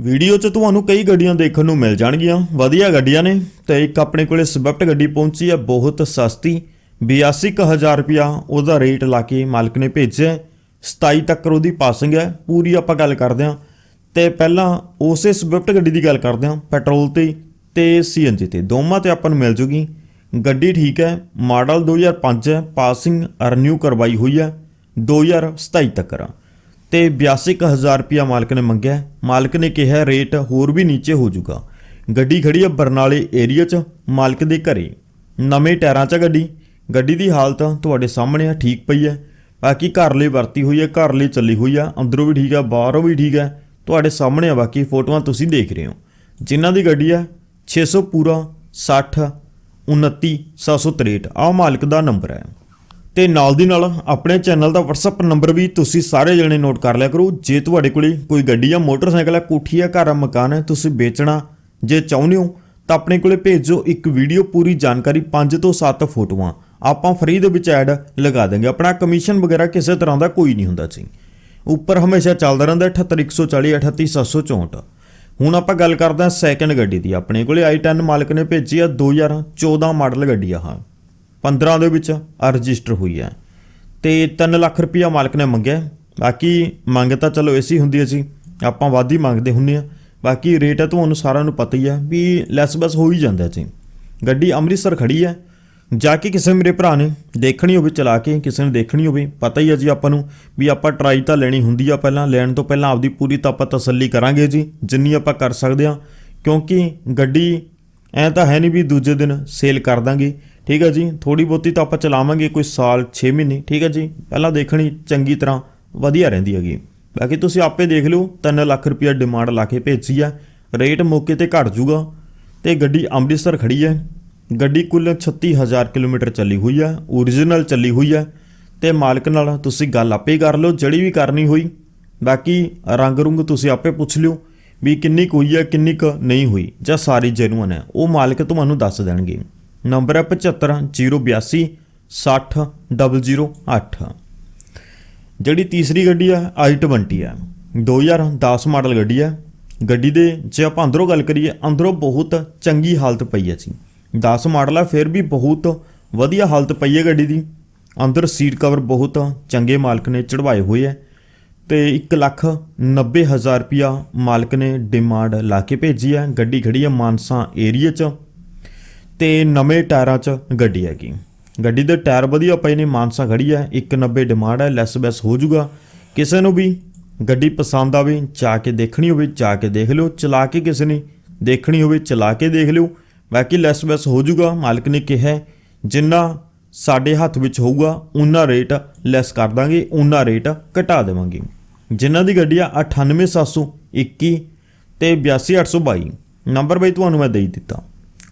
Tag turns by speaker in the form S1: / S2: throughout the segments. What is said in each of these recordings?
S1: Video 'ਚ ਤੁਹਾਨੂੰ ਕਈ ਗੱਡੀਆਂ ਦੇਖਣ ਨੂੰ ਮਿਲ ਜਾਣਗੀਆਂ। ਵਧੀਆ ਗੱਡੀਆਂ ਨੇ ਤੇ ਇੱਕ ਆਪਣੇ ਕੋਲੇ ਸਵਿਫਟ ਗੱਡੀ ਪਹੁੰਚੀ ਹੈ ਬਹੁਤ ਸਸਤੀ। 82000 ਰੁਪਿਆ ਉਹਦਾ ਰੇਟ ਲਾ ਕੇ ਮਾਲਕ ਨੇ ਭੇਜਿਆ 27 ਤੱਕ ਉਹਦੀ ਪਾਸਿੰਗ ਹੈ, ਪੂਰੀ ਆਪਾਂ ਗੱਲ ਕਰਦੇ ਹਾਂ। ਤੇ ਪਹਿਲਾਂ ਉਸੇ ਸਵਿਫਟ ਗੱਡੀ ਦੀ ਗੱਲ ਕਰਦੇ ਹਾਂ, ਪੈਟਰੋਲ ਤੇ ਤੇ ਸੀਐਨਜੀ ਤੇ। ਦੋਵਾਂ ਤੇ ਆਪਾਂ ਨੂੰ ਮਿਲ ਜੂਗੀ। ਗੱਡੀ ਠੀਕ ਹੈ, ਮਾਡਲ 2005 ਹੈ ਪਾਸਿੰਗ ਰੀਨਿਊ ਕਰਵਾਈ ਹੋਈ ਹੈ 2027 ਤੱਕ ਤੇ 82000 ਰੁਪਿਆ ਮਾਲਕ ਨੇ ਮੰਗਿਆ ਮਾਲਕ ਨੇ ਕਿਹਾ, ਰੇਟ ਹੋਰ ਵੀ ਨੀਚੇ ਹੋ ਜਾਊਗਾ। ਗੱਡੀ ਖੜੀ ਹੈ ਬਰਨਾਲੇ ਏਰੀਆ 'ਚ, ਮਾਲਕ ਦੇ ਘਰੇ। ਨਵੇਂ ਟਾਇਰਾਂ 'ਚ ਗੱਡੀ। ਗੱਡੀ ਦੀ ਹਾਲਤ ਤੁਹਾਡੇ ਸਾਹਮਣੇ ਆ, ਠੀਕ ਪਈ ਹੈ। ਬਾਕੀ ਘਰ ਲਈ ਵਰਤੀ ਹੋਈ ਹੈ, ਘਰ ਲਈ ਚੱਲੀ ਹੋਈ ਆ। ਅੰਦਰੋਂ ਵੀ ਠੀਕ ਆ, ਬਾਹਰੋਂ ਵੀ ਠੀਕ ਹੈ ਤੁਹਾਡੇ ਸਾਹਮਣੇ ਆ ਬਾਕੀ ਫੋਟੋਆਂ ਤੁਸੀਂ ਦੇਖ ਰਹੇ ਹੋ। ਜਿਨ੍ਹਾਂ ਦੀ ਗੱਡੀ ਹੈ 600 ਪੂਰਾ 60 29 763 ਆਹ ਮਾਲਕ ਦਾ ਨੰਬਰ ਹੈ ਤੇ ਨਾਲ ਦੀ ਨਾਲ ਆਪਣੇ ਚੈਨਲ ਦਾ WhatsApp ਨੰਬਰ ਵੀ ਤੁਸੀਂ ਸਾਰੇ ਜਣੇ ਨੋਟ ਕਰ ਲਿਆ ਕਰੋ। ਜੇ ਤੁਹਾਡੇ ਕੋਲੇ ਕੋਈ ਗੱਡੀ ਆ ਮੋਟਰਸਾਈਕਲ ਆ ਕੋਠੀ ਆ ਘਰ ਆ ਮਕਾਨ ਹੈ, ਤੁਸੀਂ ਵੇਚਣਾ ਜੇ ਚਾਹੁੰਦੇ ਹੋ, ਤਾਂ ਆਪਣੇ ਕੋਲੇ ਭੇਜੋ ਇੱਕ ਵੀਡੀਓ ਪੂਰੀ ਜਾਣਕਾਰੀ 5 ਤੋਂ 7 ਫੋਟੋਆਂ। ਆਪਾਂ ਫ੍ਰੀ ਦੇ ਵਿੱਚ ਐਡ ਲਗਾ ਦਾਂਗੇ ਆਪਣਾ ਕਮਿਸ਼ਨ ਵਗੈਰਾ ਕਿਸੇ ਤਰ੍ਹਾਂ ਦਾ ਕੋਈ ਨਹੀਂ ਹੁੰਦਾ ਜੀ। ਉੱਪਰ ਹਮੇਸ਼ਾ ਚੱਲਦਾ ਰਹਿੰਦਾ 78140 38764 ਹੁਣ ਆਪਾਂ ਗੱਲ ਕਰਦੇ ਹਾਂ ਸੈਕੰਡ ਗੱਡੀ ਦੀ। ਆਪਣੇ ਕੋਲੇ i10 ਮਾਲਕ ਨੇ ਭੇਜੀ ਆ 2014 ਮਾਡਲ ਗੱਡੀ ਆ ਹਾਂ 15 ਦੇ ਵਿੱਚ ਰਜਿਸਟਰ ਹੋਈ ਹੈ। ਤੇ 3 ਲੱਖ ਰੁਪਇਆ ਮਾਲਕ ਨੇ ਮੰਗਿਆ। ਬਾਕੀ ਮੰਗ ਤਾਂ ਚਲੋ ਐਸੀ ਹੁੰਦੀ ਹੈ ਜੀ। ਆਪਾਂ ਵੱਧ ਹੀ ਮੰਗਦੇ ਹੁੰਨੇ ਆ ਬਾਕੀ ਰੇਟ ਹੈ ਤੁਹਾਨੂੰ ਸਾਰਿਆਂ ਨੂੰ ਪਤਾ ਹੀ ਹੈ ਵੀ ਲੈਸ ਬਸ ਹੋ ਹੀ ਜਾਂਦਾ ਜੀ। ਗੱਡੀ ਅੰਮ੍ਰਿਤਸਰ ਖੜੀ ਹੈ। ਜਾ ਕੇ ਕਿਸੇ ਮੇਰੇ ਭਰਾ ਨੇ ਦੇਖਣੀ ਹੋਵੇ, ਚਲਾ ਕੇ ਕਿਸੇ ਨੇ ਦੇਖਣੀ ਹੋਵੇ, ਪਤਾ ਹੀ ਹੈ ਜੀ ਆਪਾਂ ਨੂੰ ਵੀ ਆਪਾਂ ਟਰਾਈ ਤਾਂ ਲੈਣੀ ਹੁੰਦੀ ਆ ਪਹਿਲਾਂ। ਲੈਣ ਤੋਂ ਪਹਿਲਾਂ ਆਪਦੀ ਪੂਰੀ ਤਾਂ ਆਪਾਂ ਤਸੱਲੀ ਕਰਾਂਗੇ ਜੀ। ਜਿੰਨੀ ਆਪਾਂ ਕਰ ਸਕਦੇ ਹਾਂ। ਕਿਉਂਕਿ ਗੱਡੀ ਐ ਤਾਂ ਹੈ ਨਹੀਂ ਵੀ ਦੂਜੇ ਦਿਨ ਸੇਲ ਕਰ ਦਾਂਗੇ। ਠੀਕ ਹੈ ਜੀ? ਥੋੜੀ ਬਹੁਤੀ ਤਾਂ ਆਪਾਂ ਚਲਾਵਾਂਗੇ ਕੋਈ ਸਾਲ 6 ਮਹੀਨੇ, ਠੀਕ ਹੈ ਜੀ? ਪਹਿਲਾਂ ਦੇਖਣੀ ਚੰਗੀ ਤਰ੍ਹਾਂ ਵਧੀਆ ਰਹਿੰਦੀ ਹੈਗੀ। ਬਾਕੀ ਤੁਸੀਂ ਆਪੇ ਦੇਖ ਲਿਓ 3 ਲੱਖ ਰੁਪਇਆ ਡਿਮਾਂਡ ਲਾ ਕੇ ਭੇਜੀ ਹੈ। ਰੇਟ ਮੌਕੇ ਤੇ ਘਟ ਜੂਗਾ ਤੇ ਗੱਡੀ ਅੰਮ੍ਰਿਤਸਰ ਖੜੀ ਹੈ। ਗੱਡੀ ਕੁੱਲ 36000 ਕਿਲੋਮੀਟਰ ਚੱਲੀ ਹੋਈ ਹੈ। ਓਰੀਜਨਲ ਚੱਲੀ ਹੋਈ ਹੈ। ਤੇ ਮਾਲਕ ਨਾਲ ਤੁਸੀਂ ਗੱਲ ਆਪੇ ਕਰ ਲਓ, ਜਿਹੜੀ ਵੀ ਕਰਨੀ ਹੋਈ। ਬਾਕੀ ਰੰਗ ਰੁੰਗ ਤੁਸੀਂ ਆਪੇ ਪੁੱਛ ਲਿਓ ਵੀ ਕਿੰਨੀ ਕੁ ਹੋਈ ਹੈ, ਕਿੰਨੀ ਕੁ ਨਹੀਂ ਹੋਈ। ਜਾਂ ਸਾਰੀ ਜੈਨੂਨ ਹੈ। ਉਹ ਮਾਲਕ ਤੁਹਾਨੂੰ ਦੱਸ ਦੇਣਗੇ। ਨੰਬਰ ਹੈ 75082 60008 ਜਿਹੜੀ ਤੀਸਰੀ ਗੱਡੀ ਹੈ i20 ਹੈ। 2010 ਮਾਡਲ ਗੱਡੀ ਹੈ। ਗੱਡੀ ਦੇ ਜੇ ਆਪਾਂ ਅੰਦਰੋਂ ਗੱਲ ਕਰੀਏ, ਅੰਦਰੋਂ ਬਹੁਤ ਚੰਗੀ ਹਾਲਤ ਪਈ ਹੈ ਜੀ। 10 ਮਾਡਲ ਹੈ, ਫਿਰ ਵੀ ਬਹੁਤ ਵਧੀਆ ਹਾਲਤ ਪਈ ਹੈ ਗੱਡੀ ਦੀ। ਅੰਦਰ ਸੀਟ ਕਵਰ ਬਹੁਤ ਚੰਗੇ ਮਾਲਕ ਨੇ ਚੜਵਾਏ ਹੋਏ ਹੈ। ਤੇ 1 ਲੱਖ 90 ਹਜ਼ਾਰ ਰੁਪਿਆ ਮਾਲਕ ਨੇ ਡਿਮਾਂਡ ਲਾ ਕੇ ਭੇਜੀ ਹੈ। ਗੱਡੀ ਖੜੀ ਹੈ ਮਾਨਸਾ ਏਰੀਆ 'ਚ। ਤੇ ਨਵੇਂ ਟਾਇਰਾਂ 'ਚ ਗੱਡੀ ਹੈਗੀ। ਗੱਡੀ ਦੇ ਟਾਇਰ ਵਧੀਆ ਪਏ ਨੇ, ਮਾਨਸਾ ਖੜੀ ਹੈ 190 ਡਿਮਾਂਡ ਹੈ ਲੈਸ ਬੈਸ ਹੋ ਜਾਊਗਾ। ਕਿਸੇ ਨੂੰ ਵੀ ਗੱਡੀ ਪਸੰਦ ਆਵੇ, ਜਾ ਕੇ ਦੇਖਣੀ ਹੋਵੇ, ਜਾ ਕੇ ਦੇਖ ਲਿਓ, ਚਲਾ ਕੇ ਕਿਸੇ ਨੇ ਦੇਖਣੀ ਹੋਵੇ, ਚਲਾ ਕੇ ਦੇਖ ਲਿਓ। ਬਾਕੀ ਲੈਸ ਬੈਸ ਹੋ ਜਾਊਗਾ, ਮਾਲਕ ਨੇ ਕਿਹਾ ਜਿੰਨਾ ਸਾਡੇ ਹੱਥ ਵਿੱਚ ਹੋਊਗਾ ਉਨਾ ਰੇਟ ਲੈਸ ਕਰ ਦਾਂਗੇ ਉਨਾ ਰੇਟ ਘਟਾ ਦੇਵਾਂਗੇ। ਜਿਨ੍ਹਾਂ ਦੀ ਗੱਡੀ ਆ 98721 ਤੇ 82822 ਨੰਬਰ ਬਈ, ਤੁਹਾਨੂੰ ਮੈਂ ਦੇ ਦਿੱਤਾ।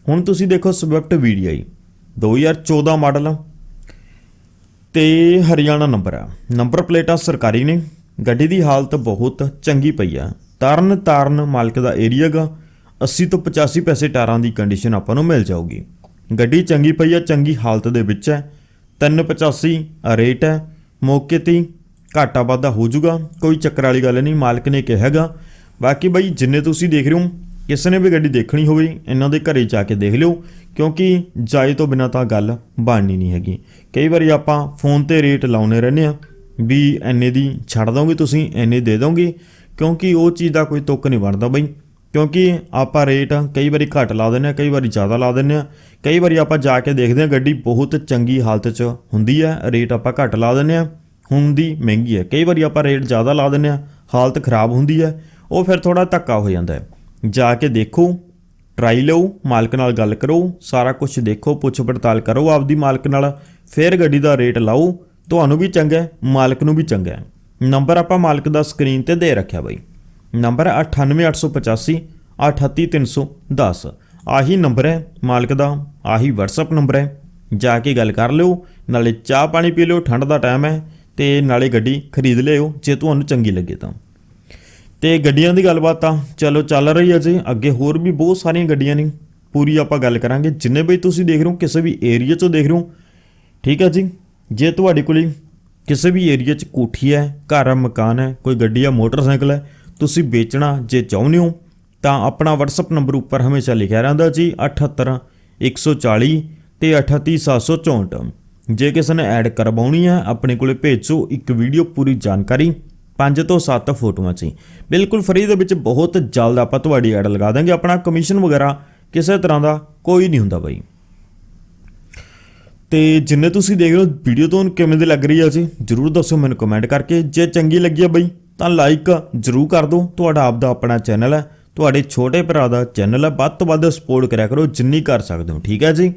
S1: ਹੁਣ ਤੁਸੀਂ ਦੇਖੋ ਸਵਿਫਟ VDI 2014 ਮਾਡਲ। ਤੇ ਹਰਿਆਣਾ ਨੰਬਰ ਆ। ਨੰਬਰ ਪਲੇਟਾਂ ਸਰਕਾਰੀ ਨੇ, ਗੱਡੀ ਦੀ ਹਾਲਤ ਬਹੁਤ ਚੰਗੀ ਪਈ ਆ। ਤਰਨ ਤਾਰਨ ਮਾਲਕ ਦਾ ਏਰੀਆ ਗਾ 80 ਤੋਂ 85 ਪੈਸੇ ਟਾਰਾਂ ਦੀ ਕੰਡੀਸ਼ਨ ਆਪਾਂ ਨੂੰ ਮਿਲ ਜਾਊਗੀ। ਗੱਡੀ ਚੰਗੀ ਪਈ ਆ, ਚੰਗੀ ਹਾਲਤ ਦੇ ਵਿੱਚ ਹੈ 385 ਰੇਟ ਹੈ ਮੌਕੇ ਤੇ ਹੀ ਘਾਟਾ ਵਾਧਾ ਹੋ ਜਾਊਗਾ, ਕੋਈ ਚੱਕਰ ਵਾਲੀ ਗੱਲ ਨਹੀਂ, ਮਾਲਕ ਨੇ ਕਿਹਾਗਾ ਬਾਕੀ ਬਈ, ਜਿੰਨੇ ਤੁਸੀਂ ਦੇਖ ਰਹੇ ਹੋ ਕਿਸੇ ਨੇ ਵੀ ਗੱਡੀ ਦੇਖਣੀ ਹੋਵੇ ਇਹਨਾਂ ਦੇ ਘਰੇ ਜਾ ਕੇ ਦੇਖ ਲਿਓ, ਕਿਉਂਕਿ ਜਾਏ ਤੋਂ ਬਿਨਾ ਤਾਂ ਗੱਲ ਬਣਨੀ ਨਹੀਂ ਹੈਗੀ। ਕਈ ਵਾਰੀ ਆਪਾਂ ਫੋਨ ਤੇ ਰੇਟ ਲਾਉਨੇ ਰਹਿੰਦੇ ਆ ਵੀ ਐਨੇ ਦੀ ਛੱਡ ਦੋਗੇ ਤੁਸੀਂ ਐਨੇ ਦੇ ਦੋਗੇ, ਕਿਉਂਕਿ ਉਹ ਚੀਜ਼ ਦਾ ਕੋਈ ਤੁੱਕ ਨਹੀਂ ਬਣਦਾ ਬਈ। ਕਿਉਂਕਿ ਆਪਾਂ ਰੇਟ ਕਈ ਵਾਰੀ ਘੱਟ ਲਾ ਦਿੰਦੇ ਆ ਕਈ ਵਾਰੀ ਜ਼ਿਆਦਾ ਲਾ ਦਿੰਦੇ ਆ ਕਈ ਵਾਰੀ ਆਪਾਂ ਜਾ ਕੇ ਦੇਖਦੇ ਆ ਗੱਡੀ ਬਹੁਤ ਚੰਗੀ ਹਾਲਤ 'ਚ ਹੁੰਦੀ ਹੈ, ਰੇਟ ਆਪਾਂ ਘੱਟ ਲਾ ਦਿੰਦੇ ਆ ਹੁੰਦੀ ਮਹਿੰਗੀ ਹੈ। ਕਈ ਵਾਰੀ ਆਪਾਂ ਰੇਟ ਜ਼ਿਆਦਾ ਲਾ ਦਿੰਦੇ ਆ ਹਾਲਤ ਖਰਾਬ ਹੁੰਦੀ ਹੈ, ਉਹ ਫਿਰ ਥੋੜਾ ਧੱਕਾ ਹੋ ਜਾਂਦਾ ਹੈ। ਜਾ ਕੇ ਦੇਖੋ ਟਰਾਈ ਲਓ, ਮਾਲਕ ਨਾਲ ਗੱਲ ਕਰੋ, ਸਾਰਾ ਕੁਝ ਦੇਖੋ, ਪੁੱਛ ਪੜਤਾਲ ਕਰੋ ਆਪਦੀ ਮਾਲਕ ਨਾਲ, ਫਿਰ ਗੱਡੀ ਦਾ ਰੇਟ ਲਾਓ, ਤੁਹਾਨੂੰ ਵੀ ਚੰਗਾ ਮਾਲਕ ਨੂੰ ਵੀ ਚੰਗਾ ਨੰਬਰ ਆਪਾਂ ਮਾਲਕ ਦਾ ਸਕਰੀਨ ਤੇ ਦੇ ਰੱਖਿਆ ਬਾਈ। ਨੰਬਰ ਹੈ 98885 38310 ਆਹੀ ਨੰਬਰ ਹੈ ਮਾਲਕ ਦਾ, ਆਹੀ WhatsApp ਨੰਬਰ ਹੈ। ਜਾ ਕੇ ਗੱਲ ਕਰ ਲਿਓ, ਨਾਲੇ ਚਾਹ ਪਾਣੀ ਪੀ ਲਿਓ, ਠੰਡ ਦਾ ਟਾਈਮ ਹੈ, ਤੇ ਨਾਲੇ ਗੱਡੀ ਖਰੀਦ ਲਿਓ, ਜੇ ਤੁਹਾਨੂੰ ਚੰਗੀ ਲੱਗੇ ਤਾਂ। ਤੇ ਗੱਡੀਆਂ ਦੀ ਗੱਲਬਾਤ ਤਾਂ ਚਲੋ ਚੱਲ ਰਹੀ ਹੈ ਜੀ। ਅੱਗੇ ਹੋਰ ਵੀ ਬਹੁਤ ਸਾਰੀਆਂ ਗੱਡੀਆਂ ਨੇ। ਪੂਰੀ ਆਪਾਂ ਗੱਲ ਕਰਾਂਗੇ। ਜਿੰਨੇ ਵੀ ਤੁਸੀਂ ਦੇਖ ਰਹੇ ਹੋ, ਕਿਸੇ ਵੀ ਏਰੀਆ 'ਚੋਂ ਦੇਖ ਰਹੇ ਹੋ, ਠੀਕ ਹੈ ਜੀ? ਜੇ ਤੁਹਾਡੇ ਕੋਲੇ ਕਿਸੇ ਵੀ ਏਰੀਆ 'ਚ ਕੋਠੀ ਹੈ, ਘਰ ਹੈ, ਮਕਾਨ ਹੈ, ਕੋਈ ਗੱਡੀ ਹੈ, ਮੋਟਰਸਾਈਕਲ ਹੈ, ਤੁਸੀਂ ਵੇਚਣਾ ਜੇ ਚਾਹੁੰਦੇ ਹੋ, ਤਾਂ ਆਪਣਾ WhatsApp ਨੰਬਰ ਉੱਪਰ ਹਮੇਸ਼ਾ ਲਿਖਿਆ ਰਹਿੰਦਾ ਜੀ 78 140 ਤੇ 38764 ਜੇ ਕਿਸੇ ਨੇ ਐਡ ਕਰਵਾਉਣੀ ਹੈ, ਆਪਣੇ ਕੋਲੇ ਭੇਜੋ। ਇੱਕ ਵੀਡੀਓ ਪੂਰੀ ਜਾਣਕਾਰੀ 5 ਤੋਂ 7 ਫੋਟੋਆਂ ਸੀ। ਬਿਲਕੁਲ ਫਰੀ ਦੇ ਵਿੱਚ ਬਹੁਤ ਜਲਦ ਆਪਾਂ ਤੁਹਾਡੀ ਐਡ ਲਗਾ ਦਾਂਗੇ। ਆਪਣਾ ਕਮਿਸ਼ਨ ਵਗੈਰਾ ਕਿਸੇ ਤਰ੍ਹਾਂ ਦਾ ਕੋਈ ਨਹੀਂ ਹੁੰਦਾ ਬਾਈ। ਤੇ ਜਿੰਨੇ ਤੁਸੀਂ ਦੇਖ ਰਹੇ ਹੋ ਵੀਡੀਓ ਤੁਹਾਨੂੰ ਕਿਵੇਂ ਦੀ ਲੱਗ ਰਹੀ ਹੈ ਜੀ, ਜਰੂਰ ਦੱਸੋ ਮੈਨੂੰ ਕਮੈਂਟ ਕਰਕੇ। ਜੇ ਚੰਗੀ ਲੱਗੀ ਹੈ ਬਈ, ਤਾਂ ਲਾਈਕ ਜਰੂਰ ਕਰ ਦਿਓ। ਤੁਹਾਡਾ ਆਪ ਦਾ ਆਪਣਾ ਚੈਨਲ ਹੈ। ਤੁਹਾਡੇ ਛੋਟੇ ਭਰਾ ਦਾ ਚੈਨਲ ਹੈ। ਵੱਧ ਤੋਂ ਵੱਧ ਸਪੋਰਟ ਕਰਿਆ ਕਰੋ, ਜਿੰਨੀ ਕਰ ਸਕਦੇ ਹੋ। ਠੀਕ ਹੈ ਜੀ?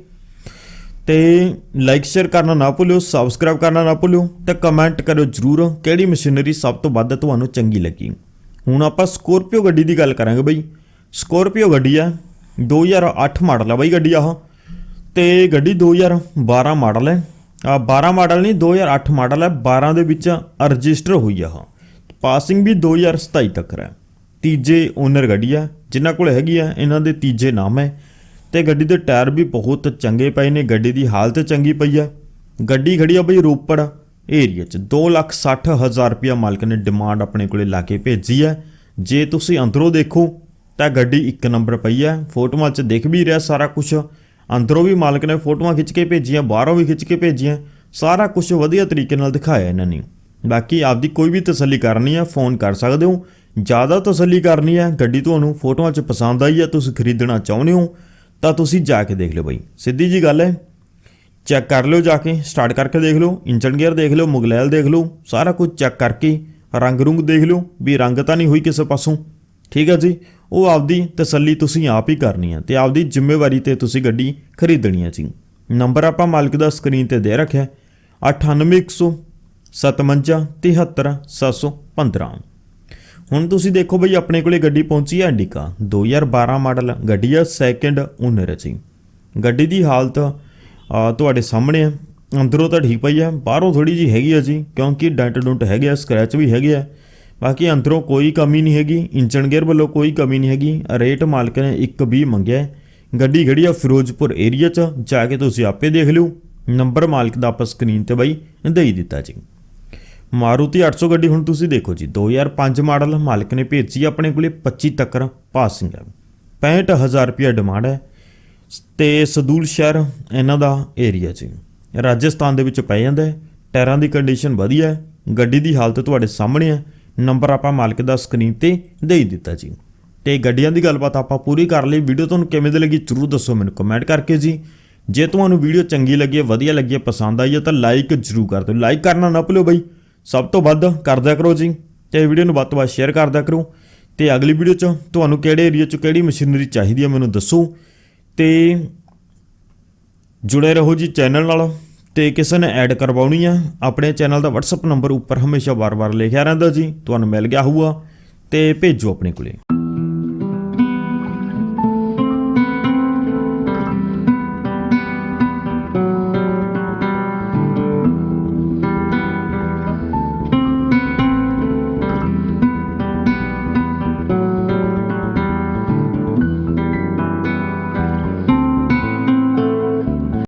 S1: ਤੇ ਲਾਈਕ ਸ਼ੇਅਰ ਕਰਨਾ ਨਾ ਭੁੱਲਿਓ ਸਬਸਕ੍ਰਾਈਬ ਕਰਨਾ ਨਾ ਭੁੱਲਿਓ ਤੇ ਕਮੈਂਟ ਕਰਿਓ ਜਰੂਰ ਕਿਹੜੀ ਮਸ਼ੀਨਰੀ ਸਭ ਤੋਂ ਵੱਧ ਤੁਹਾਨੂੰ ਚੰਗੀ ਲੱਗੀ। ਹੁਣ ਆਪਾਂ ਸਕੋਰਪੀਓ ਗੱਡੀ ਦੀ ਗੱਲ ਕਰਾਂਗੇ ਬਈ। ਸਕੋਰਪੀਓ ਗੱਡੀ ਆ 2008 ਮਾਡਲ ਆ ਬਈ ਗੱਡੀ ਆਹ। ਤੇ ਗੱਡੀ 2012 ਮਾਡਲ ਹੈ। ਆ 12 ਮਾਡਲ ਨਹੀਂ 2008 ਮਾਡਲ ਹੈ। 12 ਦੇ ਵਿੱਚ ਰਜਿਸਟਰ ਹੋਈ ਆ ਹਾਂ ਪਾਸਿੰਗ ਵੀ 2027 ਤੱਕ ਹੈ ਤੀਜੇ ਓਨਰ ਗੱਡੀ ਆ, ਜਿਨ੍ਹਾਂ ਕੋਲ ਹੈਗੀ ਆ, ਇਹਨਾਂ ਦੇ ਤੀਜੇ ਨਾਮ ਹੈ। ਤੇ ਗੱਡੀ ਦੇ ਟਾਇਰ ਵੀ ਬਹੁਤ ਚੰਗੇ ਪਏ ਨੇ, ਗੱਡੀ ਦੀ ਹਾਲਤ ਚੰਗੀ ਪਈ ਆ। ਗੱਡੀ ਖੜੀ ਆ ਬਈ ਰੋਪੜ ਏਰੀਆ 'ਚ। 260000 ਰੁਪਇਆ ਮਾਲਕ ਨੇ ਡਿਮਾਂਡ ਆਪਣੇ ਕੋਲੇ ਲਾ ਕੇ ਭੇਜੀ ਹੈ ਜੇ ਤੁਸੀਂ ਅੰਦਰੋਂ ਦੇਖੋ, ਤਾਂ ਗੱਡੀ ਇੱਕ ਨੰਬਰ ਪਈ ਹੈ ਫੋਟੋਆਂ 'ਚ ਦਿਖ ਵੀ ਰਿਹਾ ਸਾਰਾ ਕੁਝ ਅੰਦਰੋਂ ਵੀ ਮਾਲਕ ਨੇ ਫੋਟੋਆਂ ਖਿੱਚ ਕੇ ਭੇਜੀਆਂ, ਬਾਹਰੋਂ ਵੀ ਖਿੱਚ ਕੇ ਭੇਜੀਆਂ। ਸਾਰਾ ਕੁਝ ਵਧੀਆ ਤਰੀਕੇ ਨਾਲ ਦਿਖਾਇਆ ਇਹਨਾਂ ਨੇ। ਬਾਕੀ ਆਪਦੀ ਕੋਈ ਵੀ ਤਸੱਲੀ ਕਰਨੀ ਹੈ ਫੋਨ ਕਰ ਸਕਦੇ ਹੋ। ਜ਼ਿਆਦਾ ਤਸੱਲੀ ਕਰਨੀ ਹੈ ਗੱਡੀ ਤੁਹਾਨੂੰ ਫੋਟੋਆਂ 'ਚ ਪਸੰਦ ਆਈ ਹੈ ਤੁਸੀਂ ਖਰੀਦਣਾ ਚਾਹੁੰਦੇ ਹੋ ਤਾਂ ਤੁਸੀਂ ਜਾ ਕੇ ਦੇਖ ਲਿਓ ਬਈ। ਸਿੱਧੀ ਜੀ ਗੱਲ ਹੈ। ਚੈੱਕ ਕਰ ਲਿਓ ਜਾ ਕੇ, ਸਟਾਰਟ ਕਰਕੇ ਦੇਖ ਲਓ ਇੰਜਨ ਗੇਅਰ ਦੇਖ ਲਓ, ਮੁਗਲੈਲ ਦੇਖ ਲਓ, ਸਾਰਾ ਕੁਝ ਚੈੱਕ ਕਰਕੇ ਰੰਗ ਰੁੰਗ ਦੇਖ ਲਓ ਵੀ ਰੰਗ ਤਾਂ ਨਹੀਂ ਹੋਈ ਕਿਸੇ ਪਾਸੋਂ। ਠੀਕ ਹੈ ਜੀ? ਉਹ ਆਪਦੀ ਤਸੱਲੀ ਤੁਸੀਂ ਆਪ ਹੀ ਕਰਨੀ ਹੈ ਤੇ ਆਪਦੀ ਜ਼ਿੰਮੇਵਾਰੀ ਤੇ ਤੁਸੀਂ ਗੱਡੀ ਖਰੀਦਣੀ ਹੈ ਜੀ। ਨੰਬਰ ਆਪਾਂ ਮਾਲਕ ਦਾ ਸਕਰੀਨ ਤੇ ਦੇ ਰੱਖਿਆ 9815 73715 ਹੁਣ ਤੁਸੀਂ ਦੇਖੋ ਬਈ ਆਪਣੇ ਕੋਲੇ ਗੱਡੀ ਪਹੁੰਚੀ ਹੈ ਇੰਡੀਕਾ। 2012 ਮਾਡਲ, ਗੱਡੀ ਹੈ ਸੈਕੰਡ ਓਨਰ ਜੀ। ਗੱਡੀ ਦੀ ਹਾਲਤ ਤੁਹਾਡੇ ਸਾਹਮਣੇ ਹੈ। ਅੰਦਰੋਂ ਤਾਂ ਠੀਕ ਪਈ ਹੈ, ਬਾਹਰੋਂ ਥੋੜੀ ਜੀ ਹੈਗੀ ਹੈ ਜੀ, ਕਿਉਂਕਿ ਡੈਂਟ ਡੁੰਟ ਹੈਗੇ ਆ ਸਕ੍ਰੈਚ ਵੀ ਹੈਗੇ ਆ। ਬਾਕੀ ਅੰਦਰੋਂ ਕੋਈ ਕਮੀ ਨਹੀਂ ਹੈਗੀ ਇੰਜਨ ਗੇਅਰ ਵੱਲੋਂ ਕੋਈ ਕਮੀ ਨਹੀਂ ਹੈਗੀ। ਰੇਟ ਮਾਲਕ ਨੇ 120 ਮੰਗਿਆ ਗੱਡੀ ਖੜੀ ਆ ਫਿਰੋਜ਼ਪੁਰ ਏਰੀਆ 'ਚ, ਜਾ ਕੇ ਤੁਸੀਂ ਆਪੇ ਦੇਖ ਲਿਓ। ਨੰਬਰ ਮਾਲਕ ਦਾ ਆਪਾਂ ਸਕਰੀਨ ਤੇ ਬਾਈ ਦੇ ਹੀ ਦਿੱਤਾ ਜੀ। ਮਾਰੂਤੀ 800 ਗੱਡੀ ਹੁਣ ਤੁਸੀਂ ਦੇਖੋ ਜੀ 2005 ਮਾਡਲ ਮਾਲਕ ਨੇ ਭੇਜੀ ਆਪਣੇ ਕੋਲੇ 25 ਤੱਕਰ ਪਾਸਿੰਗ ਹੈ 65000 ਰੁਪਿਆ ਡਿਮਾਂਡ ਹੈ ਤੇ ਸਦੂਲ ਸ਼ਹਿਰ ਇਹਨਾਂ ਦਾ ਏਰੀਆ ਜੀ। ਰਾਜਸਥਾਨ ਦੇ ਵਿੱਚ ਪੈ ਜਾਂਦਾ ਹੈ, ਟਾਇਰਾਂ ਦੀ ਕੰਡੀਸ਼ਨ ਵਧੀਆ ਹੈ, ਗੱਡੀ ਦੀ ਹਾਲਤ ਤੁਹਾਡੇ ਸਾਹਮਣੇ ਹੈ ਨੰਬਰ ਆਪਾਂ ਮਾਲਕ ਦਾ ਸਕਰੀਨ ਤੇ ਦੇ ਹੀ ਦਿੱਤਾ ਜੀ। ਤੇ ਗੱਡੀਆਂ ਦੀ ਗੱਲਬਾਤ ਆਪਾਂ ਪੂਰੀ ਕਰ ਲਈ ਵੀਡੀਓ ਤੁਹਾਨੂੰ ਕਿਵੇਂ ਦੀ ਲੱਗੀ ਜਰੂਰ ਦੱਸੋ ਮੈਨੂੰ ਕਮੈਂਟ ਕਰਕੇ ਜੀ। ਜੇ ਤੁਹਾਨੂੰ ਵੀਡੀਓ ਚੰਗੀ ਲੱਗੀ ਹੈ, ਵਧੀਆ ਲੱਗੀ ਹੈ, ਪਸੰਦ ਆਈ ਹੈ ਤਾਂ ਲਾਈਕ ਜਰੂਰ ਕਰ ਦਿਓ। ਲਾਈਕ ਕਰਨਾ ਨਾ ਭੁੱਲਿਓ ਬਈ। ਸਭ ਤੋਂ ਵੱਧ ਕਰਦਿਆ ਕਰੋ ਜੀ, ਤੇ ਵੀਡੀਓ ਨੂੰ ਵੱਧ ਤੋਂ ਵੱਧ ਸ਼ੇਅਰ ਕਰਦਿਆ ਕਰੋ। ਤੇ ਅਗਲੀ ਵੀਡੀਓ 'ਚ ਤੁਹਾਨੂੰ ਕਿਹੜੇ ਏਰੀਆ 'ਚ ਕਿਹੜੀ ਮਸ਼ੀਨਰੀ ਚਾਹੀਦੀ ਹੈ ਮੈਨੂੰ ਦੱਸੋ। ਤੇ ਜੁੜੇ ਰਹੋ ਜੀ ਚੈਨਲ ਨਾਲ, ਤੇ ਕਿਸੇ ਨੇ ਐਡ ਕਰਵਾਉਣੀ ਆ, ਆਪਣੇ ਚੈਨਲ ਦਾ WhatsApp ਨੰਬਰ ਉੱਪਰ ਹਮੇਸ਼ਾ ਵਾਰ-ਵਾਰ ਲਿਖਿਆ ਰਹਿੰਦਾ ਜੀ। ਤੁਹਾਨੂੰ ਮਿਲ ਗਿਆ ਹੋਊਗਾ, ਤੇ ਭੇਜੋ ਆਪਣੇ ਕੋਲੇ।